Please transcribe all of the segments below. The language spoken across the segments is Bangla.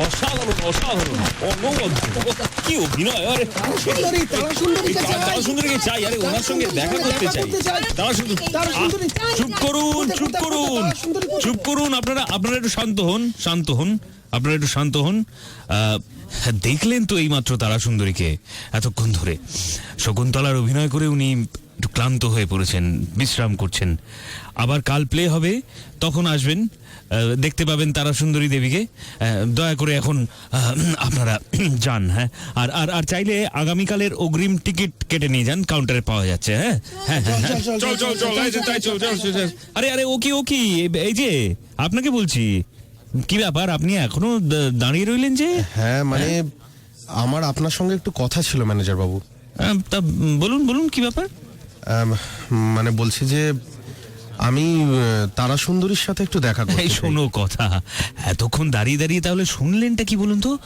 অসাধারণ অসাধারণ কি অভিনয় আরে সুন্দরীকে চাই। তারা সুন্দরীকে চাই আরে ওনার সঙ্গে দেখা করতে চাই। তারা সুন্দরী। চুপ করুন চুপ করুন? চুপ করুন আপনারা আপনারা একটু শান্ত হন শান্ত হন আপনারা একটু শান্ত হন দেখলেন তো এইমাত্র তারা সুন্দরীকে এতক্ষণ ধরে শকুন্তলার অভিনয় করে উনি একটু ক্লান্ত হয়ে পড়েছেন বিশ্রাম করছেন। আবার কাল প্লে হবে তখন আসবেন দেখতে পাবেন তারা সুন্দরী দেবীকে দয়া করে এখন আপনারা যান হ্যাঁ। আর আর আর চাইলে আগামীকালের অগ্রিম টিকিট কেটে নিয়ে যান কাউন্টারে পাওয়া যাচ্ছে হ্যাঁ। হ্যাঁ হ্যাঁ হ্যাঁ। চল, চল চল। আরে আরে ও কি ও কি এই- যে আপনাকে বলছি কি ব্যাপার আপনি এখনও দাঁড়িয়ে রইলেন যে? হ্যাঁ মানে আমার আপনার সঙ্গে একটু কথা ছিল ম্যানেজার বাবু। তা বলুন বলুন কি ব্যাপার? মানে বলছি যে আমি তারা সুন্দরীর সাথে একটু দেখা করতে এই শোনো কথা। এতক্ষণ দাঁড়িয়ে দাঁড়িয়ে তাহলে শুনলেনটা কি বলুন তো?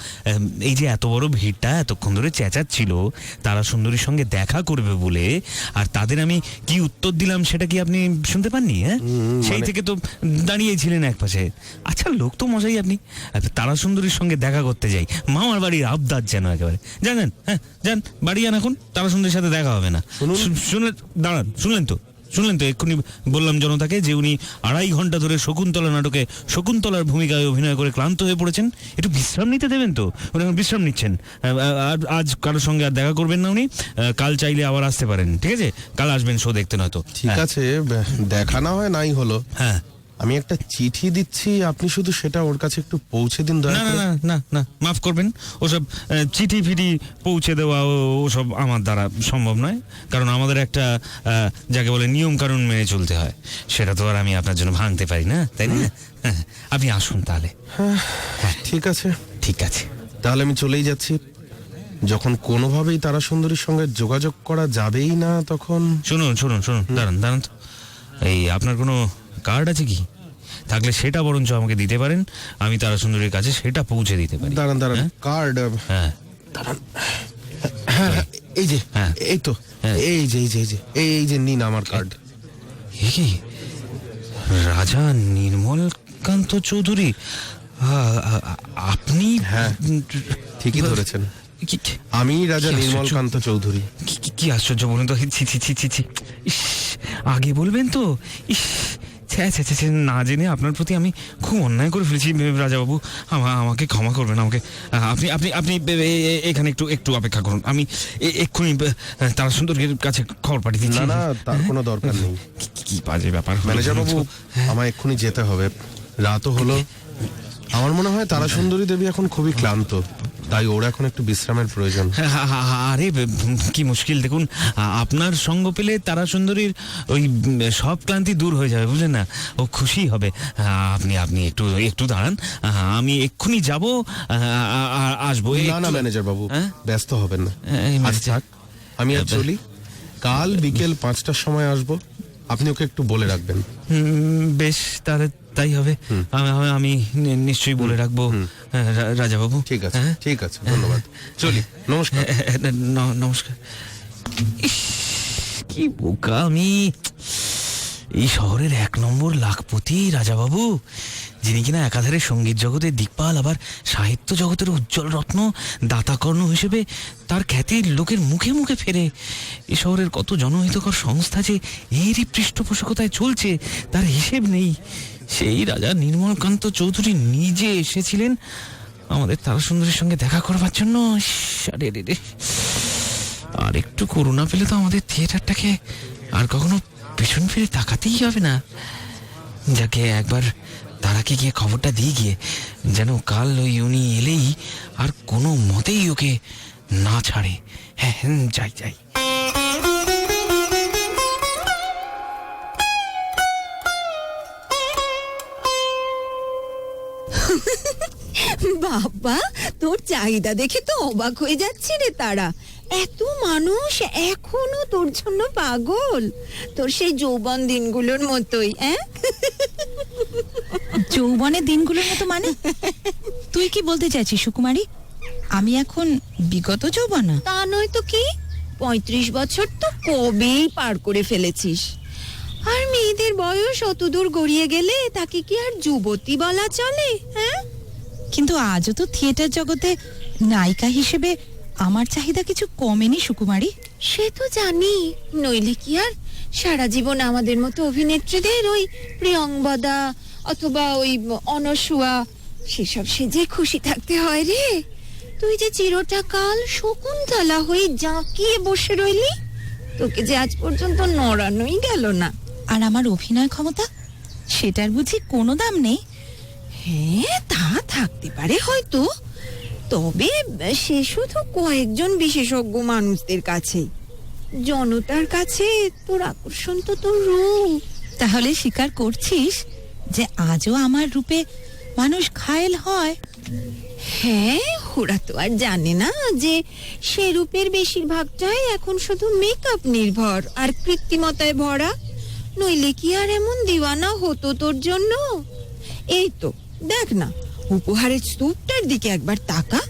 এই যে এত বড় ভিড়টা এতক্ষণ ধরে চেঁচাচ্ছিল তারা সুন্দরীর সঙ্গে দেখা করবে বলে আর তাদের আমি কি উত্তর দিলাম সেটা কি আপনি শুনতে পাননি হ্যাঁ? সেই মানে- থেকে তো দাঁড়িয়েই ছিলেন এক পাশে। আচ্ছা লোক তো মজাই আপনি। আচ্ছা, তারা সুন্দরীর সঙ্গে দেখা করতে যাই। মামার বাড়ির আবদার যেন একেবারে। জানেন হ্যাঁ যান বাড়ি যান এখন তারা সুন্দরীর সাথে দেখা হবে না। শুনুন। শু- শুনলেন দাঁড়ান শুনলেন তো? শুনলেন তো এক্ষুনি বললাম জনতাকে যে উনি আড়াই ঘণ্টা ধরে শকুন্তলা নাটকে শকুন্তলার ভূমিকায় অভিনয় করে ক্লান্ত হয়ে পড়েছেন। একটু বিশ্রাম নিতে দেবেন তো? উনি এখন বিশ্রাম নিচ্ছেন। আর আজ কারোর সঙ্গে আর দেখা করবেন না উনি। কাল চাইলে আবার আসতে পারেন ঠিক আছে? কাল আসবেন শো দেখতে নয়তো। ঠিক আছে বে- দেখা না হয় নাই হলো। হ্যাঁ। আমি একটা চিঠি দিচ্ছি আপনি শুধু সেটা ওর কাছে একটু পৌঁছে দিন দয়া না না করে। না না না মাফ করবেন। ওসব আহ, চিঠি ফিটি পৌঁছে দেওয়া ও- ওসব আমার দ্বারা সম্ভব নয়। কারণ আমাদের একটা আহ, যাকে বলে নিয়ম কানুন মেনে চলতে হয়। সেটা তো আর আমি আপনার জন্য ভাঙতে পারি না তাই না? হ্যাঁ, আপনি আসুন তাহলে। ঠিক আছে। ঠিক আছে। তাহলে আমি চলেই যাচ্ছি। যখন কোনোভাবেই তারা সুন্দরীর সঙ্গে যোগাযোগ করা যাবেই না তখন শুনুন শুনুন শুনুন দাঁড়ান দাঁড়ান তো। এই আপনার কোনো কার্ড আছে কি? থাকলে সেটা বরঞ্চ আমাকে দিতে পারেন আমি তারা সুন্দরীর কাছে সেটা পৌঁছে দিতে পারি। দাঁড়ান দাঁড়ান হ্যাঁ? কার্ড হ্যাঁ। হ্যাঁ হ্যাঁ, এই যে হ্যাঁ। এই তো হ্যাঁ। এই যে এই যে এই যে এই যে নিন আমার কার্ড এ কি? রাজা নির্মলকান্ত চৌধুরী আ- আ- আ- আপনি হ্যাঁ, ঠিকই ধরেছেন। আমি রাজা। নির্মলকান্ত চৌধুরী। কি- আশ্চর্য বলুন তো? ছি ছি ছি ছি ছি ইস আগে বলবেন তো? ইস ছ্যা ছ্যা ছ্যা না জেনে আপনার প্রতি আমি খুব অন্যায় করে ফেলেছি রাজাবাবু। আমা- আমাকে ক্ষমা করবেন আমাকে আপনি আপনি আপনি এখানে একটু একটু অপেক্ষা করুন। আমি এক্ষুনি তারা সুন্দরের কাছে খবর পাঠিয়ে দিচ্ছি। না না তার কোনো দরকার নেই। কি- বাজে ব্যাপার ম্যানেজার বাবু বলুন আমায় এক্ষুনি যেতে হবে। রাতও হলো। আমার মনে হয় তারা সুন্দরী দেবী এখন খুবই ক্লান্ত। তাই ওর এখন একটু বিশ্রামের প্রয়োজন। হ্যাঁ, হ্যাঁ, হ্যাঁ, আরে কি মুশকিল দেখুন আপনার সঙ্গ পেলে তারা সুন্দরীর ওই সব ক্লান্তি দূর হয়ে যাবে বুঝলেন না? ও খুশি হবে। আপনি আপনি একটু একটু দাঁড়ান। আমি এক্ষুনি যাব আসব। না না ম্যানেজার বাবু? ব্যস্ত হবেন না। আজ আমি আর চলি। কাল বিকেল পাঁচটার সময় আসব। আপনি ওকে একটু বলে রাখবেন। বেশ তাহলে তাই হবে? আমি- নিশ্চয়ই বলে রাখব হ্যাঁ, রাজাবাবু। ঠিক আছে হ্যাঁ? ঠিক আছে ধন্যবাদ। চলি নমস্কার। নমস্কার। কি বোকা আমি। এই শহরের এক নম্বর লাখপতি রাজাবাবু যিনি কিনা একাধারে সংগীত জগতের দিকপাল আবার সাহিত্য জগতের উজ্জ্বল রত্ন দাতাকর্ণ হিসেবে তার খ্যাতি লোকের মুখে মুখে ফেরে। এ শহরের কত জনহিতকর সংস্থা যে এরই পৃষ্ঠপোষকতায় চলছে তার হিসেব নেই। সেই রাজা নির্মলকান্ত চৌধুরী নিজে এসেছিলেন আমাদের তারাসুন্দরীর সঙ্গে দেখা করবার জন্য। রে। আর একটু করুণা পেলে তো আমাদের থিয়েটারটাকে আর কখনো পিছন ফিরে তাকাতেই হবে না। যাকে একবার তারাকে গিয়ে খবরটা দিয়ে গিয়ে যেন কাল ওই উনি এলেই আর কোনো মতেই ওকে না ছাড়ে। হ্যাঁ হ্যাঁ যাই যাই। বাবা তোর চাহিদা দেখে তো অবাক হয়ে যাচ্ছে রে তারা। এত মানুষ এখনও তোর জন্য পাগল। তোর সেই যৌবন দিনগুলোর মতোই হ্যাঁ যৌবনের দিনগুলোর মতো মানে? তুই কি বলতে চাইছিস সুকুমারী? আমি এখন বিগত যৌবনা। তা নয় তো কি? পঁয়ত্রিশ বছর তো কবেই পার করে ফেলেছিস। আর মেয়েদের বয়স অত দূর গড়িয়ে গেলে তাকে কি আর যুবতী বলা চলে হ্যাঁ কিন্তু আজও তো থিয়েটার জগতে নায়িকা হিসেবে আমার চাহিদা কিছু কমেনি সুকুমারী। সে তো জানি। নইলে কি আর? সারা জীবন আমাদের মতো অভিনেত্রীদের ওই প্রিয়ংবদা অথবা ওই অনসুয়া সেসব সেজে খুশি থাকতে হয় রে। তুই যে চিরটা কাল শকুন্তলা হয়ে জাঁকিয়ে বসে রইলি তোকে যে আজ পর্যন্ত নড়ানোই গেল না। আর আমার অভিনয় ক্ষমতা সেটার বুঝি কোনো দাম নেই? হ্যাঁ তা থাকতে পারে হয়তো। তবে সে শুধু কয়েকজন বিশেষজ্ঞ মানুষদের কাছে। জনতার কাছে তোর আকর্ষণ তো তোর রূপ। তাহলে স্বীকার করছিস যে আজও আমার রূপে মানুষ ঘায়েল হয়? হ্যাঁ ওরা তো আর জানে না যে সে রূপের বেশিরভাগটাই এখন শুধু মেকআপ নির্ভর আর কৃত্রিমতায় ভরা। নইলে কি আর এমন দিওয়ানা হতো তোর জন্য? এই তো দেখ না, উপহারের স্তূপটার দিকে একবার তাকা।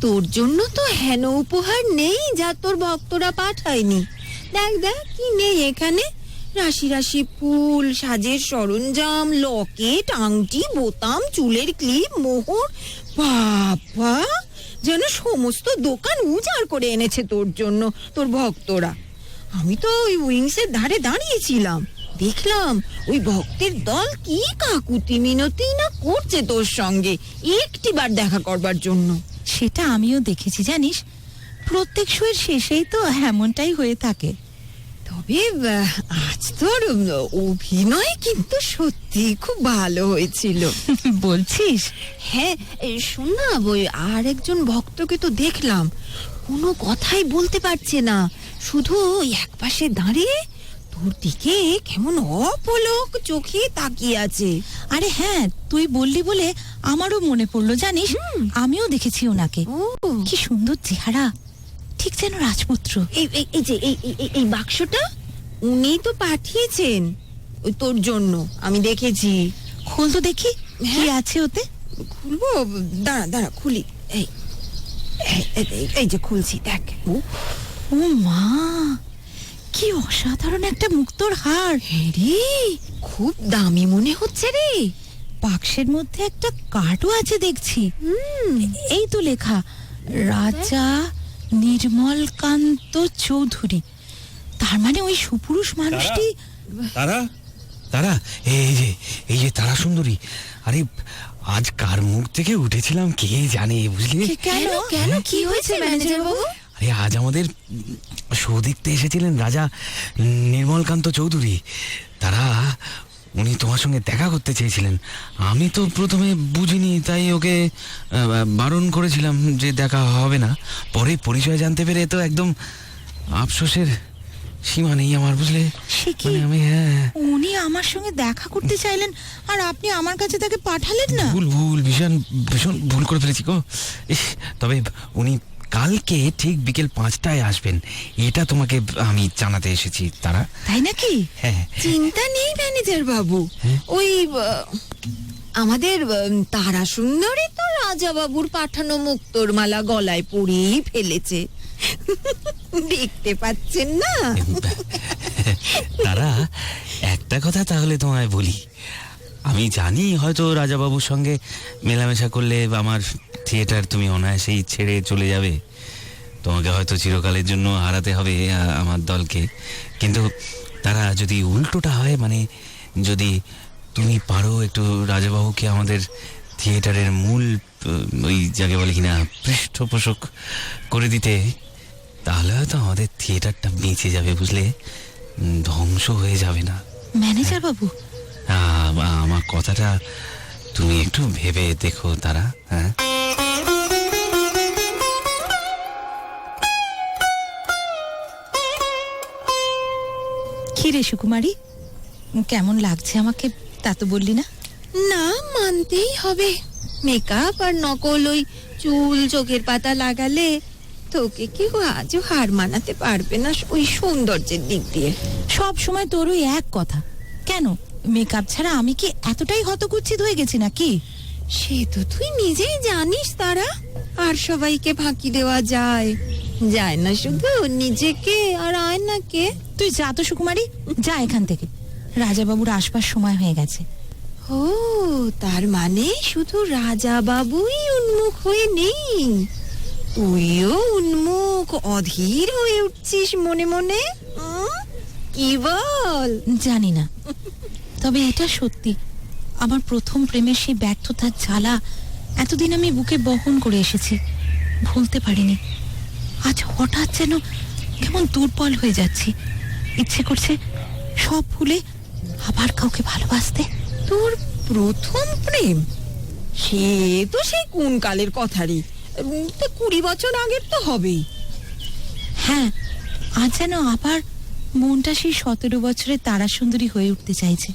তোর জন্য তো হেন উপহার নেই যা তোর ভক্তরা পাঠায়নি। দেখ দেখ কি নেই এখানে। রাশি রাশি ফুল, সাজের সরঞ্জাম, লকেট, আংটি, বোতাম, চুলের ক্লিপ, মোহর। বাবা, যেন সমস্ত দোকান উজাড় করে এনেছে তোর জন্য, তোর ভক্তরা। আমি তো ওই উইংসের ধারে দাঁড়িয়েছিলাম। দেখলাম ওই ভক্তের দল কি কাকুতি মিনতি না করছে তোর সঙ্গে? একটিবার দেখা করবার জন্য। সেটা আমিও দেখেছি জানিস? প্রত্যেক শোয়ের শেষেই তো এমনটাই হয়ে থাকে। তবে আজ তোর অভিনয় কিন্তু সত্যি খুব ভালো হয়েছিল। বলছিস? হ্যাঁ শোন না ওই আর একজন ভক্তকে তো দেখলাম। কোনো কথাই বলতে পারছে না। শুধু ওই একপাশে দাঁড়িয়ে তোর দিকে কেমন অপলক চোখে তাকিয়ে আছে। আরে হ্যাঁ তুই বললি বলে আমারও মনে পড়ল জানিস? আমিও দেখেছি ওনাকে। ও। কি সুন্দর চেহারা। ঠিক যেন রাজপুত্র। এই এই- এই যে এই বাক্সটা উনি তো পাঠিয়েছেন ওই তোর জন্য আমি দেখেছি। খোল তো দেখি কি হ্যাঁ। আছে ওতে? খুলবো? দাঁড়া দাঁড়া খুলি। এই এই- যে খুলছি দেখ। ও মা কি অসাধারণ একটা মুক্তোর হার। রে খুব দামি মনে হচ্ছে রে। বাক্সের মধ্যে একটা কার্ডও আছে দেখছি। এই তো লেখা রাজা নির্মলকান্ত চৌধুরী। তার মানে ওই সুপুরুষ মানুষটি তারা? তারা? এই যে এই যে তারা সুন্দরী। আরে আজ কার মুখ থেকে উঠেছিলাম কে জানে বুঝলি? কেন? কেন? কি হয়েছে ম্যানেজার বাবু আরে আজ আমাদের শো দেখতে এসেছিলেন রাজা নির্মলকান্ত চৌধুরী। তারা উনি তোমার সঙ্গে দেখা করতে চেয়েছিলেন। আমি তো প্রথমে বুঝিনি তাই ওকে বারণ করেছিলাম যে দেখা হবে না। পরে পরিচয় জানতে পেরে তো একদম আফসোসের সীমা নেই আমার বুঝলে? সে কি? মানে আমি হ্যাঁ। উনি আমার সঙ্গে দেখা করতে চাইলেন আর আপনি আমার কাছে তাকে পাঠালেন না? ভুল ভুল ভীষণ ভীষণ ভুল করে ফেলেছি গো। তবে উনি কালকে ঠিক বিকেল পাঁচটায় আসবেন। এটা তোমাকে আমি জানাতে এসেছি তারা। তাই নাকি? হ্যাঁ চিন্তা নেই ম্যানেজার বাবু। হ্যাঁ? ওই আমাদের তারা সুন্দরী তো রাজা বাবুর পাঠানো মুক্তোর মালা গলায় পরিয়েই ফেলেছে। দেখতে পাচ্ছেন না? তারা একটা কথা তাহলে তোমায় বলি। আমি জানি হয়তো রাজাবাবুর সঙ্গে মেলামেশা করলে আমার থিয়েটার তুমি অনায়াসেই ছেড়ে চলে যাবে। তোমাকে হয়তো চিরকালের জন্য হারাতে হবে আমার দলকে। কিন্তু তারা যদি উল্টোটা হয় মানে যদি তুমি পারো একটু রাজাবাবুকে আমাদের থিয়েটারের মূল ওই যাকে বলে কিনা পৃষ্ঠপোষক করে দিতে তাহলে হয়তো আমাদের থিয়েটারটা বেঁচে যাবে বুঝলে? ধ্বংস হয়ে যাবে না। ম্যানেজার বাবু? আ- আমার কথাটা তুমি একটু ভেবে দেখো তারা হ্যাঁ? কি রে সুকুমারী? কেমন লাগছে আমাকে? তা তো বললি না। না মানতেই হবে। মেকআপ আর নকল ওই চুল চোখের পাতা লাগালে তোকে কেউ আজও হার মানাতে পারবে না ওই সৌন্দর্যের দিক দিয়ে। সব সময় তোর ওই এক কথা। কেন? মেকআপ ছাড়া আমি কি এতটাই হতকুচ্ছিত হয়ে গেছি নাকি? সে তো তুই নিজেই জানিস তারা। আর সবাইকে ফাঁকি দেওয়া যায়। যায় না শুধু নিজেকে আর আয়নাকে। তুই যা তো সুকুমারী। যা এখান থেকে। রাজাবাবুর আসবার সময় হয়ে গেছে। ও তার মানে শুধু রাজা বাবুই উন্মুখ হয়ে নেই। তুইও উন্মুখ অধীর হয়ে উঠছিস মনে মনে? কি বল? জানি না। তবে এটা সত্যি। আমার প্রথম প্রেমের সেই ব্যর্থতার জ্বালা এতদিন আমি বুকে বহন করে এসেছি। ভুলতে পারিনি। আজ হঠাৎ যেন কেমন দুর্বল হয়ে যাচ্ছি। ইচ্ছে করছে সব ভুলে আবার কাউকে ভালোবাসতে। তোর প্রথম প্রেম? সে তো সেই কোন কালের কথারই। তা কুড়ি বছর আগের তো হবেই। হ্যাঁ আজ যেন আবার মনটা সেই সতেরো বছরের তারা সুন্দরী হয়ে উঠতে চাইছে।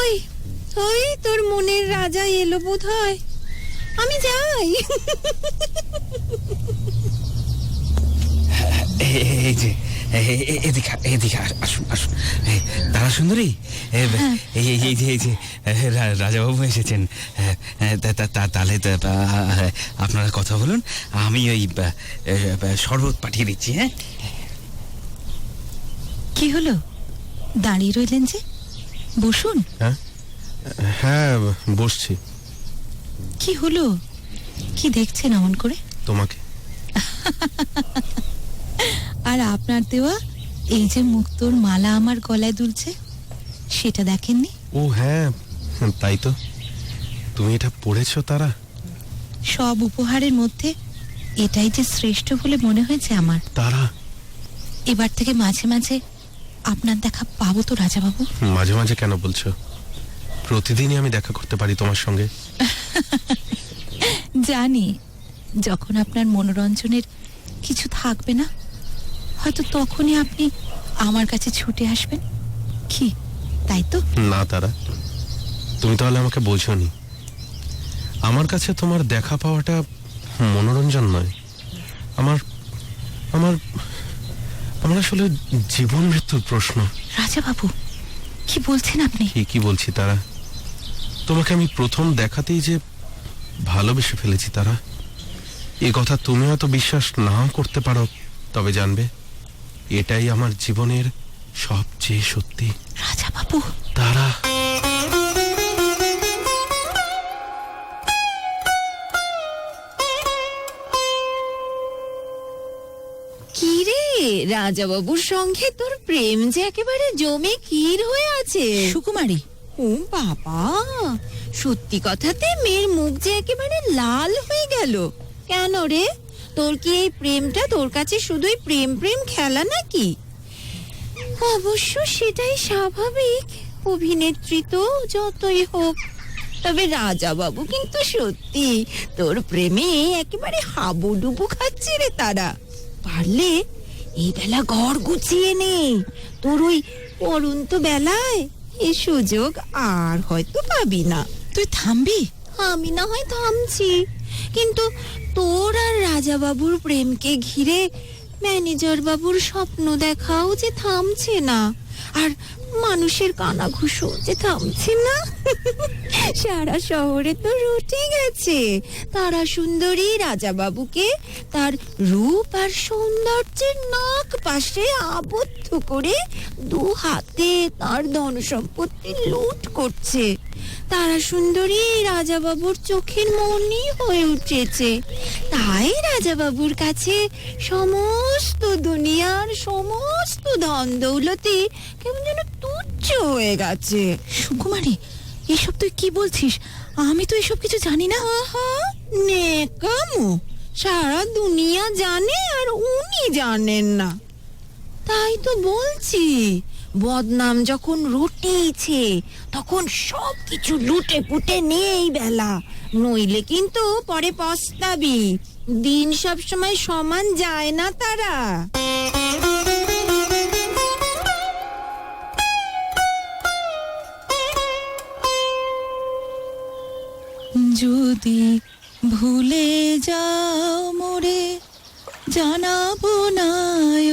ওই ওই তোর মনের রাজা এলো বোধ হয় আমি যাই। এই যে এদিকে এদিকে আসুন আসুন। তারা সুন্দরী? হ্যাঁ। এই এই- এই যে এই যে রাজাবাবু এসেছেন। তাহলে আপনারা কথা বলুন। আমি ওই শরবত পাঠিয়ে দিচ্ছি হ্যাঁ? কি হলো? দাঁড়িয়ে রইলেন যে? বসুন। হ্যাঁ? হ্যাঁ বসছি। কি হলো? কি দেখছেন এমন করে? তোমাকে। আর আপনার দেওয়া এই যে মুক্তোর মালা আমার গলায় দুলছে সেটা দেখেননি? ও হ্যাঁ তাই তো। তুমি এটা পড়েছো তারা? সব উপহারের মধ্যে এটাই যে শ্রেষ্ঠ বলে মনে হয়েছে আমার। তারা? এবার থেকে মাঝে মাঝে আপনার দেখা পাবো তো রাজাবাবু। মাঝে মাঝে কেন বলছো? প্রতিদিনই আমি দেখা করতে পারি তোমার সঙ্গে। জানি যখন আপনার মনোরঞ্জনের কিছু থাকবে না হয়তো তখনই আপনি আমার কাছে ছুটে আসবেন। কি তাই তো? না তারা। তুমি তাহলে আমাকে বোঝনি। আমার কাছে তোমার দেখা পাওয়াটা মনোরঞ্জন নয়। আমার আমার আমার আসলে জীবন মৃত্যুর প্রশ্ন। রাজা বাবু কি বলছেন আপনি? কি কি বলছি তারা। তোমাকে আমি প্রথম দেখাতেই যে ভালোবেসে ফেলেছি তারা। এ কথা তুমি হয়তো বিশ্বাস নাও করতে পারো তবে জানবে এটাই আমার জীবনের সবচেয়ে সত্যি। রাজাবাবু তারা। কি রাজা বাবুর সঙ্গে তোর প্রেম যে একেবারে জমে ক্ষীর হয়ে আছে। সুকুমারী ও বাবা, সত্যি কথাতে মেয়ের মুখ যে একেবারে লাল হয়ে গেল। কেন রে? তোর কি এই প্রেমটা তোর কাছে শুধুই প্রেম প্রেম খেলা নাকি? অবশ্য সেটাই স্বাভাবিক। অভিনেত্রী তো যতই হোক। তবে রাজা বাবু কিন্তু সত্যি, তোর প্রেমে একেবারে হাবুডুবু খাচ্ছে রে তারা। পারলে এই বেলা ঘর গুছিয়ে নে। তোর ওই পরন্ত বেলায় এ সুযোগ আর হয়তো পাবি না। তুই থামবি? আমি না হয় থামছি। কিন্তু তোর আর রাজা বাবুর প্রেমকে ঘিরে ম্যানেজার বাবুর স্বপ্ন দেখাও যে থামছে না। আর মানুষের কানাঘুষো যে থামছে না। সারা শহরে তো রটে গেছে। তারা সুন্দরী রাজা বাবুকে তার রূপ আর সৌন্দর্যের নাক পাশে আবদ্ধ করে দু হাতে তার ধন সম্পত্তি লুট করছে। তারা সুন্দরী রাজাবাবুর চোখের মনি হয়ে উঠেছে। তাই রাজাবাবুর কাছে সমস্ত দুনিয়ার সমস্ত ধন দৌলতি কেমন যেন হয়ে গেছে। সুকুমারী এসব তুই কি বলছিস? আমি তো এসব কিছু জানি না। নেকামো সারা দুনিয়া জানে আর উনি জানেন না। তাই তো বলছি বদনাম যখন রটিয়েছে তখন সব কিছু লুটে পুটে নেই বেলা। নইলে কিন্তু পরে পস্তাবি। দিন সব সময় সমান যায় না তারা। যদি ভুলে যাও মোরে জানাব না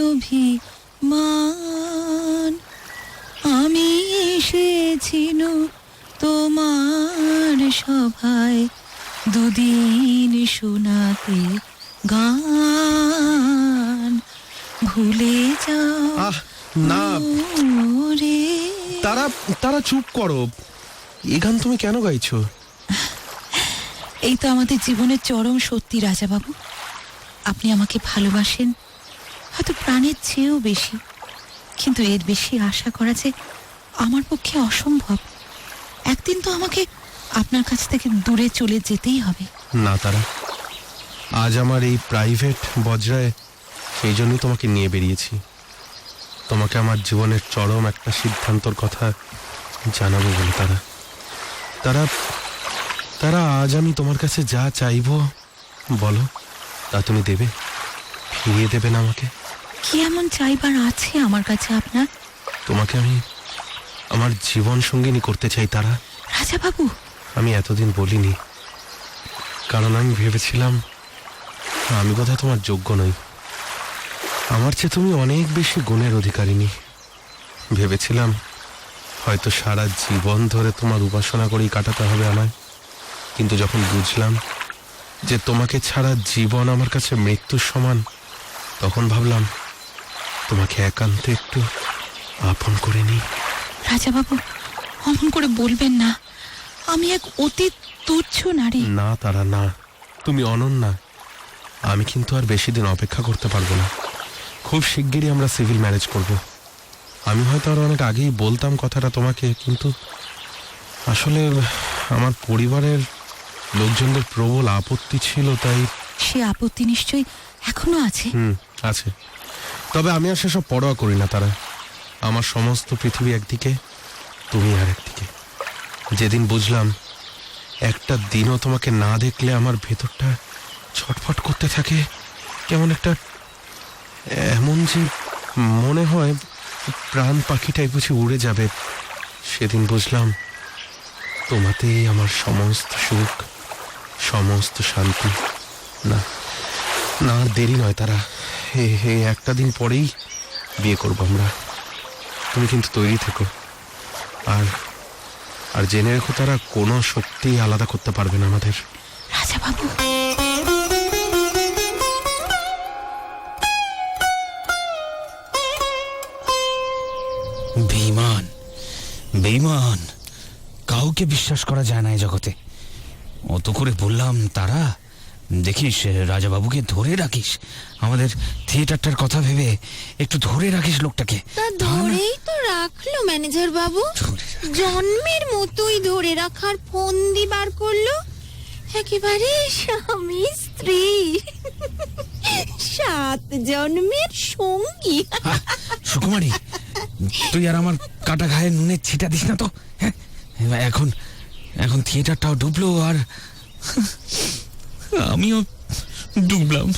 অভিমান। আমি এসেছিল তোমার সভায় দুদিন শোনাতে গান। ভুলে যাও আহ না। তারা তারা চুপ করো। এ গান তুমি কেন গাইছো? এই তো আমাদের জীবনের চরম সত্যি, রাজাবাবু। আপনি আমাকে ভালোবাসেন, হয়তো প্রাণের চেয়েও বেশি। কিন্তু এর বেশি আশা করা যে আমার পক্ষে অসম্ভব। একদিন তো আমাকে আপনার কাছ থেকে দূরে চলে যেতেই হবে। না, তারা। আজ আমার এই প্রাইভেট বজরায় সেই জন্যই তোমাকে নিয়ে বেরিয়েছি। তোমাকে আমার জীবনের চরম একটা সিদ্ধান্তর কথা জানাব বলে তারা। তারা তারা আজ আমি তোমার কাছে যা চাইব বলো তা তুমি দেবে? ফিরিয়ে দেবে না আমাকে? কি এমন চাইবার আছে আমার কাছে আপনার? তোমাকে আমি আমার জীবন সঙ্গিনী করতে চাই তারা। রাজাবাবু! আমি এতদিন বলিনি কারণ আমি ভেবেছিলাম আমি কথা তোমার যোগ্য নই। আমার চেয়ে তুমি অনেক বেশি গুণের অধিকারিনী ভেবেছিলাম হয়তো সারা জীবন ধরে তোমার উপাসনা করেই কাটাতে হবে আমায়। কিন্তু যখন বুঝলাম যে তোমাকে ছাড়া জীবন আমার কাছে মৃত্যুর সমান তখন ভাবলাম তোমাকে একান্তে একটু আপন করে নিই। রাজাবাবু অমন করে বলবেন না। আমি এক অতি তুচ্ছ নারী। না তারা না। তুমি অনন্যা আমি কিন্তু আর বেশি দিন অপেক্ষা করতে পারব না। খুব শিগগিরই আমরা সিভিল ম্যারেজ করব। আমি হয়তো আর অনেক আগেই বলতাম কথাটা তোমাকে কিন্তু আসলে আমার পরিবারের লোকজনদের প্রবল আপত্তি ছিল তাই সে আপত্তি নিশ্চয়ই এখনও আছে? হুম আছে। তবে আমি আর সেসব পরোয়া করি না তারা। আমার সমস্ত পৃথিবী একদিকে তুমি আর একদিকে। যেদিন বুঝলাম একটা দিনও তোমাকে না দেখলে আমার ভেতরটা ছটফট করতে থাকে। কেমন একটা এমন যে মনে হয় প্রাণ পাখিটাই বুঝি উড়ে যাবে। সেদিন বুঝলাম তোমাতেই আমার সমস্ত সুখ সমস্ত শান্তি। না না আর দেরি নয় তারা। হে হে একটা দিন পরেই বিয়ে করব আমরা। তুমি কিন্তু তৈরি থেকো। আর আর জেনে রেখো তারা কোনো শক্তি আলাদা করতে পারবে না আমাদের। বেইমান বেইমান। কাউকে বিশ্বাস করা যায় না এই জগতে। অত করে বললাম তারা দেখিস রাজাবাবুকে ধরে রাখিস। আমাদের থিয়েটারটার কথা ভেবে একটু ধরে রাখিস লোকটাকে। ধরেই তো রাখল ম্যানেজার বাবু। জন্মের মতোই ধরে রাখার ফন্দি বার করল। একেবারে স্বামী স্ত্রী। সাত জন্মের সঙ্গী। সুকুমারী তুই আর আমার কাটা ঘায়ে নুনের ছিটা দিস না তো? হ্যাঁ এখন এখন থিয়েটারটাও ডুবলো আর আমিও ডুবলাম।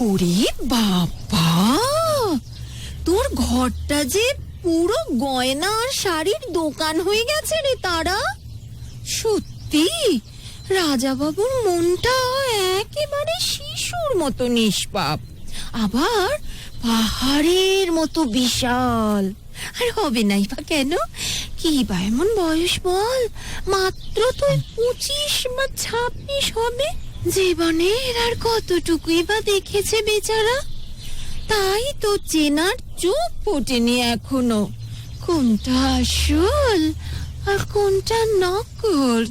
ওরে বাবা! তোর ঘরটা যে পুরো গয়না আর শাড়ির দোকান হয়ে গেছে রে তারা। সত্যি? রাজাবাবুর মনটা একেবারে শিশুর মতো নিষ্পাপ। আবার পাহাড়ের মতো বিশাল। আর হবে নাই বা কেন? কি বা এমন বয়স বল? মাত্র তো পঁচিশ বা ছাব্বিশ হবে। জীবনের আর কতটুকুই বা দেখেছে বেচারা? তাই তো চেনার চোখ ফোটেনি এখনও। কোনটা আসল আর কোনটা নকল?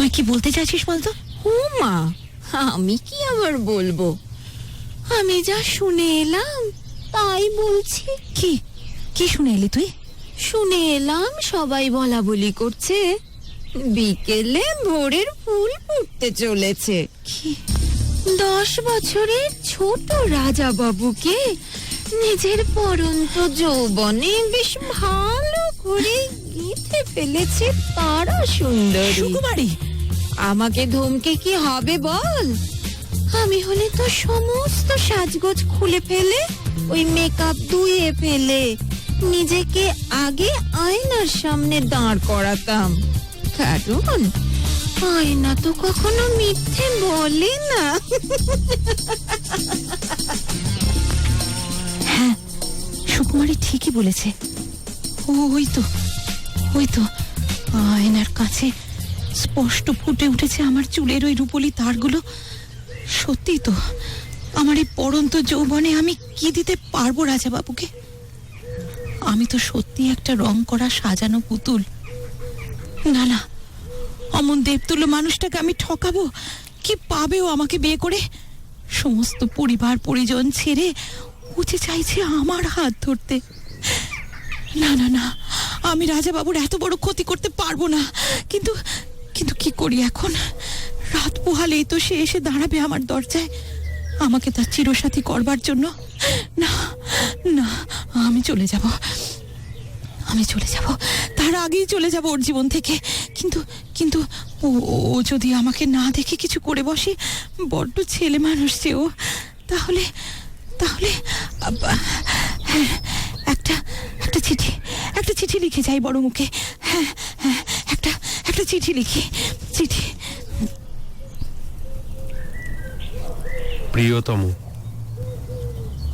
তুই কি বলতে চাইছিস বলতো? হুমা আমি কি আবার বলব? আমি যা শুনে এলাম তাই বলছি। কি? কি শুনে এলি তুই? শুনে এলাম সবাই বলা বলি করছে বিকেলে ভোরের ফুল ফুটতে চলেছে। কি? দশ বছরের ছোট রাজা বাবুকে নিজের পরন্ত যৌবনে বেশ ভালো করে গেঁথে ফেলেছে তারা সুন্দরী। সুকুমারী। আমাকে ধমকে কি হবে বল? আমি হলে তো সমস্ত সাজগোজ খুলে ফেলে ওই মেকআপ ধুয়ে ফেলে নিজেকে আগে আয়নার সামনে দাঁড় করাতাম। কারণ আয়না তো কখনো মিথ্যে বলে না। হ্যাঁ সুকুমারী ঠিকই বলেছে। ওই তো ওই তো, আয়নার কাছে স্পষ্ট ফুটে উঠেছে আমার চুলের ওই রূপলি তারগুলো। সত্যি তো, আমার এই পড়ন্ত যৌবনে আমি কি দিতে পারব রাজা বাবুকে আমি তো সত্যি একটা রং করা সাজানো পুতুল। না না, অমন দেবতুল্য মানুষটাকে আমি ঠকাবো? কি পাবেও আমাকে বিয়ে করে? সমস্ত পরিবার, পরিজন ছেড়ে উঠে চাইছে আমার হাত ধরতে। না না না। আমি রাজা বাবুর এত বড় ক্ষতি করতে পারব না। কিন্তু কিন্তু কি করি এখন? রাত পোহালেই তো সে এসে দাঁড়াবে আমার দরজায়। আমাকে তার চিরসাথী করবার জন্য। না না আমি চলে যাব। আমি চলে যাব। তার আগেই চলে যাব ওর জীবন থেকে। কিন্তু কিন্তু ও ও যদি আমাকে না দেখে কিছু করে বসে বড্ড ছেলে মানুষ যে ও তাহলে তাহলে হ্যাঁ, একটা একটা চিঠি একটা চিঠি লিখে যাই বড় মুখে। হ্যাঁ হ্যাঁ একটা একটা চিঠি লিখি চিঠি। প্রিয়তম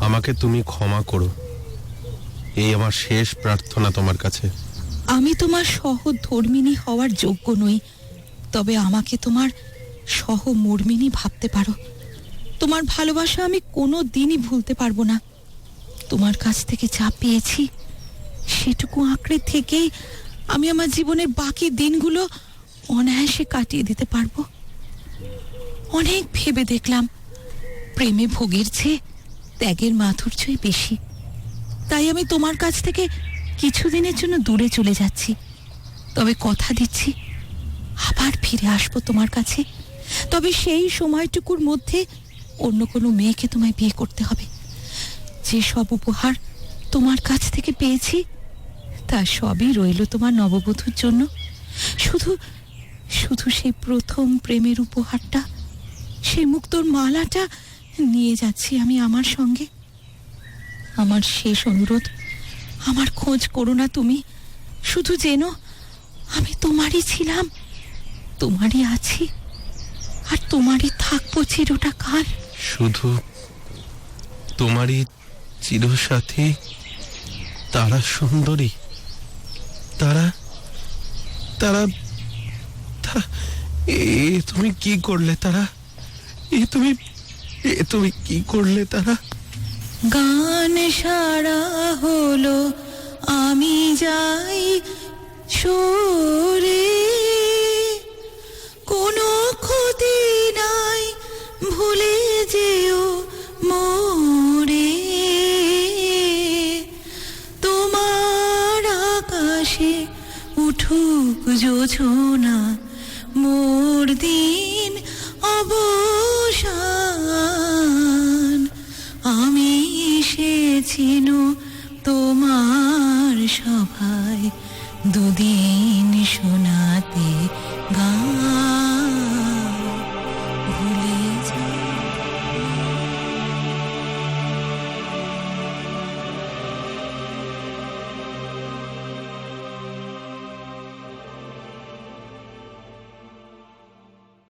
আমাকে তুমি ক্ষমা করো। এই আমার শেষ প্রার্থনা তোমার কাছে। আমি তোমার সহধর্মিনী হওয়ার যোগ্য নই তবে আমাকে তোমার সহমর্মিনী ভাবতে পারো। তোমার ভালোবাসা আমি কোনো দিনই ভুলতে পারব না। তোমার কাছ থেকে যা পেয়েছি সেটুকু আঁকড়ে থেকেই আমি আমার জীবনের বাকি দিনগুলো অনায়াসে কাটিয়ে দিতে পারব। অনেক ভেবে দেখলাম, প্রেমে ভোগের চেয়ে ত্যাগের মাধুর্যই বেশি। তাই আমি তোমার কাছ থেকে কিছুদিনের জন্য দূরে চলে যাচ্ছি। তবে কথা দিচ্ছি, আবার ফিরে আসব তোমার কাছে। তবে সেই সময়টুকুর মধ্যে অন্য কোনো মেয়েকে তোমায় বিয়ে করতে হবে। যে সব উপহার তোমার কাছ থেকে পেয়েছি তা সবই রইল তোমার নববধূর জন্য। শুধু শুধু সেই প্রথম প্রেমের উপহারটা, সেই মুক্তোর মালাটা নিয়ে যাচ্ছি আমি আমার সঙ্গে। আমার শেষ অনুরোধ, আমার খোঁজ করো না তুমি। শুধু যেন আমি তোমারই ছিলাম, তোমারই আছি, আর তোমারই থাকব চিরটা কাল শুধু তোমারই চিরসাথী তারা সুন্দরী তারা তারা এ তুমি কি করলে তারা? এ তুমি এ তুমি কি করলে তারা? গান সারা হলো, আমি যাই সরে। কোনো ক্ষতি নাই, ভুলে উঠুক যোজনা